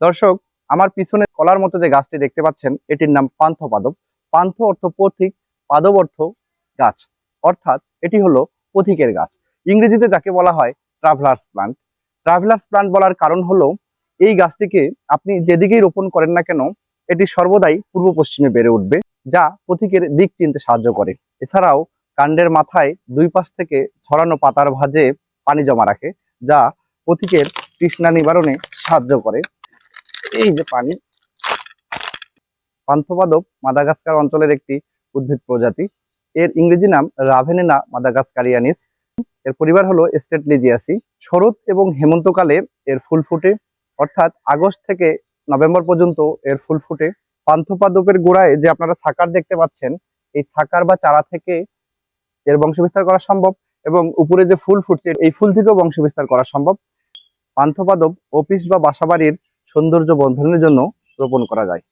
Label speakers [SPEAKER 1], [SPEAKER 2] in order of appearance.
[SPEAKER 1] দর্শক, আমার পিছনে কলার মতো যে গাছটি দেখতে পাচ্ছেন, এটির নাম পান্থ পাদব পান্থ অর্থ পথিক পাদব অর্থ গাছ। অর্থাৎ এটি হলো পথিকের গাছ। ইংরেজিতে যাকে বলা হয় ট্রাভেলার্স প্লান্ট ট্রাভেলার্স প্লান্ট বলার কারণ হলো, এই গাছটিকে আপনি যেদিকেই রোপণ করেন না কেন, এটি সর্বদাই পূর্ব পশ্চিমে বেড়ে উঠবে, যা পথিকের দিক চিনতে সাহায্য করে। এছাড়াও, কাণ্ডের মাথায় দুই পাশ থেকে ছড়ানো পাতার ভাঁজে পানি জমা রাখে, যা পথিকের তৃষ্ণা নিবারণে সাহায্য করে। এই যে পানি। পান্থপাদপ মাদাগাস্কার অঞ্চলের একটি উদ্ভিদ প্রজাতি। এর ইংরেজি নাম রাভেনেনা মাদাগাস্কারিয়ানিস। এর পরিবার হলো স্টেটলিজিয়াসি শরৎ এবং হেমন্তকালে এর ফুল ফুটে, অর্থাৎ আগস্ট থেকে নভেম্বর পর্যন্ত এর ফুল ফুটে। পান্থপাদপের গোড়ায় যে আপনারা সাকার দেখতে পাচ্ছেন, এই সাকার বা চারা থেকে এর বংশবিস্তার করা সম্ভব এবং উপরে যে ফুল ফুটছে, এই ফুল থেকেও বংশবিস্তার করা সম্ভব। পান্থপাদপ অফিস বা বাসাবাড়ির সৌন্দর্য বন্ধনের জন্য রোপণ করা যায়।